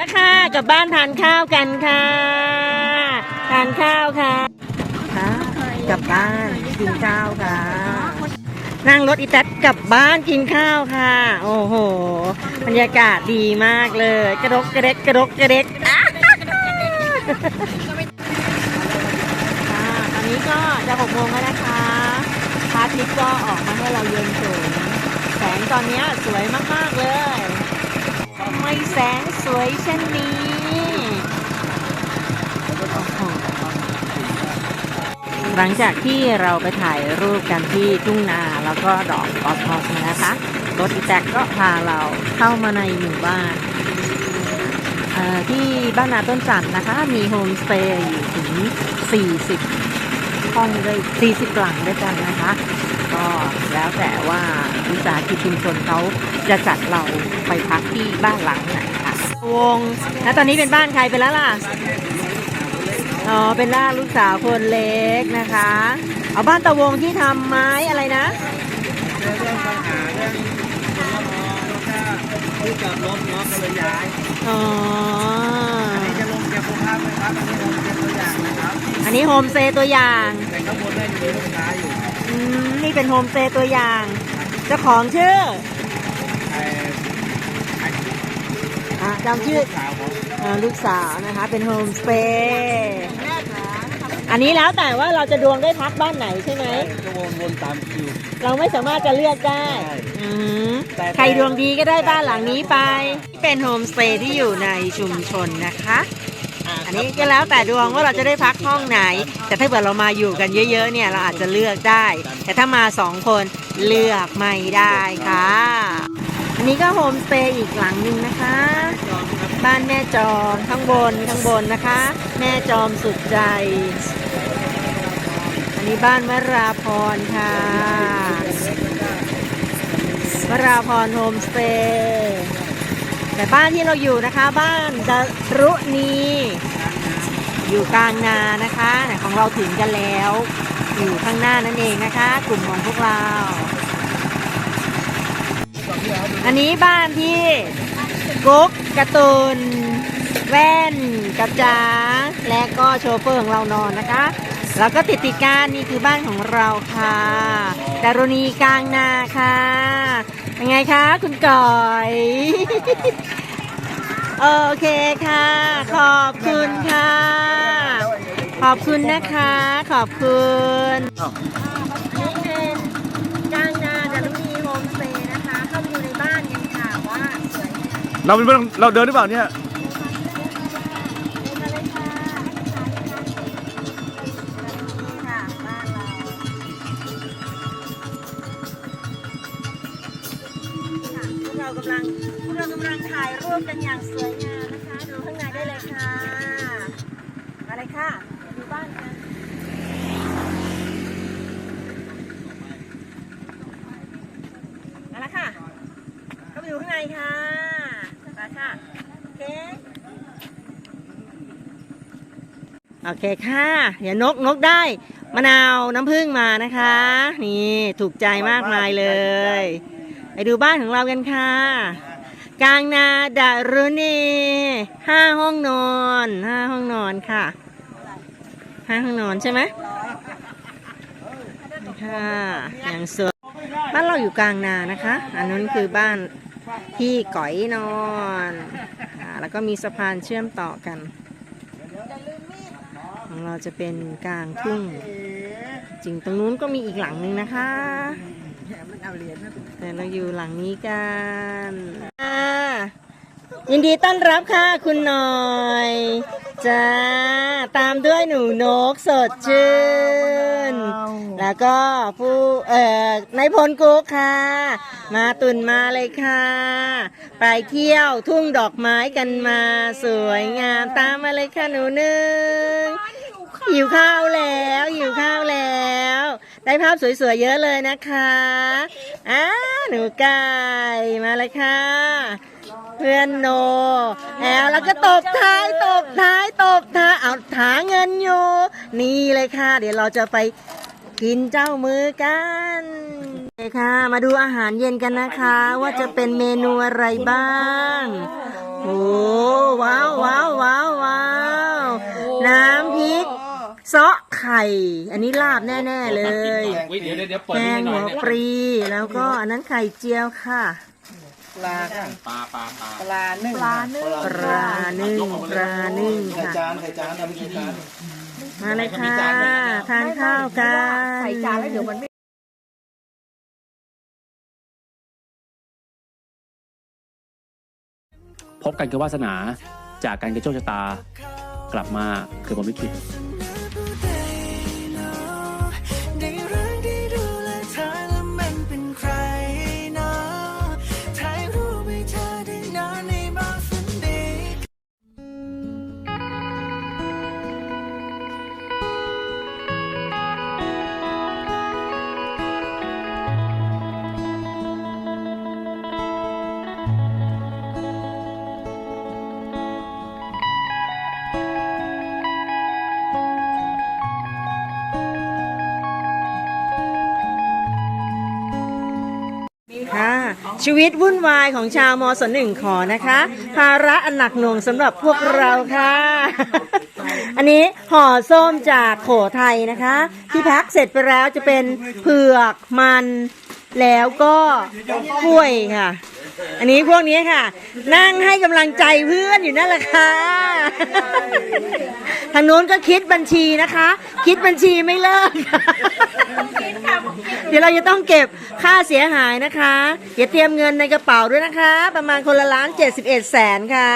นะคะกลับบ้านทานข้าวกันค่ะ ทานข้าวค่ะค่ะกลับบ้านกินข้าวค่ะ นั่งรถอีแต๊ดกลับบ้านกินข้าวค่ะ โอ้โหบรรยากาศดีมากเลย กระดกกระเด็กกระดกกระเด็กอะค่ะตอนนี้ก็จะหกโมงแล้วนะคะพระอาทิตย์ก็ออกมาให้เราเย็นโฉมแสงตอนนี้สวยมาก ๆ เลย ทำไมแสงสวยเช่นนี้หลังจากที่เราไปถ่ายรูปกันที่ทุ่งนาแล้วก็ดอกออสมอสนะคะรถอีแตกก็พาเราเข้ามาในหมู่บ้านที่บ้านนาต้นจันนะคะ มีโฮมสเตย์อยู่ถึง 40 ห้องด้วย40หลังด้วยกันนะคะ ก็แล้วแต่ว่าวิสาหกิจชุมชนเขาจะจัดเราไปพักที่บ้านหลังไหนค่ะวงแล้วตอนนี้เป็นบ้านใครไปแล้วล่ะอ๋อเป็นล่านลูกสาวคนเล็กนะคะ เอาบ้านตะวงที่ทำไม้อะไรนะเรื่องปัญหาเรื่องคนละมอแล้วก็ที่จอดรถเนาะก็เลยย้ายอ๋ออันนี้จะลงเก็บภาพไหมครับอันนี้ อันนี้โฮมสเตย์ตัวอย่างแต่ข้างบนได้มีลูกค้าอยู่อืมนี่เป็นโฮมสเตย์ตัวอย่างเจ้าของชื่อไอ้ไอ้อะจำชื่อสาวของเอ่อลูกสาวนะคะ เป็นโฮมสเตย์อันนี้แล้วแต่ว่าเราจะดวงได้พักบ้านไหนใช่ไหม จะวนวนตามคิว เราไม่สามารถจะเลือกได้ใช่อืมแต่ ใครดวงดีก็ได้บ้านหลังนี้ไป เป็นโฮมสเตย์ที่อยู่ในชุมชนนะคะ อันนี้ก็แล้วแต่ดวงว่าเราจะได้พักห้องไหน แต่ถ้าเกิดเรามาอยู่กันเยอะ ๆ เนี่ยเราอาจจะเลือกได้ แต่ถ้ามาสองคนเลือกไม่ได้ค่ะ อันนี้ก็โฮมสเตย์อีกหลังหนึ่งนะคะบบ้านแม่จอมข้างบนข้างบนนะคะ แม่จอมสุดใจ อันนี้บ้านวราพรค่ะวราพรโฮมสเตย์ แต่บ้านที่เราอยู่นะคะ บ้านดรุณีอยู่กลางนานะคะไหนของเราถึงกันแล้ว อยู่ข้างหน้านั่นเองนะคะ กลุ่มของพวกเรา อันนี้บ้านที่กุ๊กกร์ตูนแว่นกับจ๋าและก็โชเฟอร์ของเรานอนนะคะ แล้วก็ติดติดกันนี่คือบ้านของเราค่ะดารณีกลางนาค่ะ ยังไงคะ คุณก่อย โอเคค่ะ ขอบคุณค่ะ ขอบคุณนะคะ ขอบคุณนี่เป็นกลางนาดารณีโฮมสเตย์นะคะ เข้าไปดูในบ้านกันค่ะว่าสวยงามเราเป็นเราเดินหรือเปล่าเนี่ยำลังพวกเรากำลังถ่ายรูปกันอย่างสวยงามนะคะ ดูข้างในได้เลยค่ะมาเลยค่ะดูบ้านกันมาแล้วค่ะเข้าไปดูข้างในค่ะมาค่ะโอเคโอเคค่ะเดี๋ยวนกนกได้มะนาวน้ำผึ้งมานะคะ นี่ถูกใจมากมายเลย ไปดูบ้านของเรากันค่ะ กลางนาดารุณีห้าห้องนอนห้าห้องนอนค่ะห้าห้องนอนใช่ไหมค่ะอย่างสวยบ้านเราอยู่กลางนานะคะ อันนั้นคือบ้านที่ก๋อยนอนอแล้วก็มีสะพานเชื่อมต่อกัน ของเราจะเป็นกลางทุ่ง จริงตรงนู้นก็มีอีกหลังหนึ่งนะคะ แต่เราอยู่หลังนี้กันอ่ายินดีต้อนรับค่ะ คุณหน่อยจ้าตามด้วยหนูนกสดชื่น แล้วก็ผู้เอ่อนายพลกุ๊กค่ะ มาตุนมาเลยค่ะ ไปเที่ยวทุ่งดอกไม้กันมาสวยงามตามมาเลยค่ะหนูหนึ่ง หิวข้าวแล้วหิวข้าวแล้ว ได้ภาพสวยๆเยอะเลยนะคะอ่าหนูไก่มาเลยค่ะ เพื่อนโนแอลแล้วก็ตกท้ายตกท้ายตกท้ายเอาถาเงินอยู่นี่เลยค่ะ เดี๋ยวเราจะไปกินเจ้ามือกันเลยค่ะ มาดูอาหารเย็นกันนะคะ ว่าจะเป็นเมนูอะไรบ้างโอ้ว้ว้าวว้าวว้าวน้ำพริก อันนี้ลาบแน่ ๆ เลยเฮ้ยเดี๋ยวเดี๋ยวเดี๋ยวเปิดแกนี่งหน่หัอยวปรีแล้วก็อันนั้นไข่เจียวค่ะปลาค่ะปลาปลาปลาปลานึ่งปลานึ่งปลานึ่งปลานึ่งไข่ค่ะ จานไข่จานเอาไปกี่จานมาเลยค่ะทานข้าวกัน ใส่จานแล้วเดี๋ยวมันไม่พบกันคือวาสนาจากการกระโชคชะตา กลับมาคือผมลิขิต ชีวิตวุ่นวายของชาวมศหนึ่งขอนะคะ ภาระอันหนักหน่วงสำหรับพวกเราค่ะ อันนี้ห่อส้มจากโขไทยนะคะ ที่พักเสร็จไปแล้วจะเป็นเผือกมันแล้วก็กล้วยค่ะ อันนี้พวกนี้ค่ะ นั่งให้กำลังใจเพื่อนอยู่นั่นแหละค่ะ ทางโน้นก็คิดบัญชีนะคะ คิดบัญชีไม่เลิก เดี๋ยวเราจะต้องเก็บค่าเสียหายนะคะอย่าเตรียมเงินในกระเป๋าด้วยนะคะ ประมาณคนละล้านเจ็ดสิบเอ็ดแสนค่ะ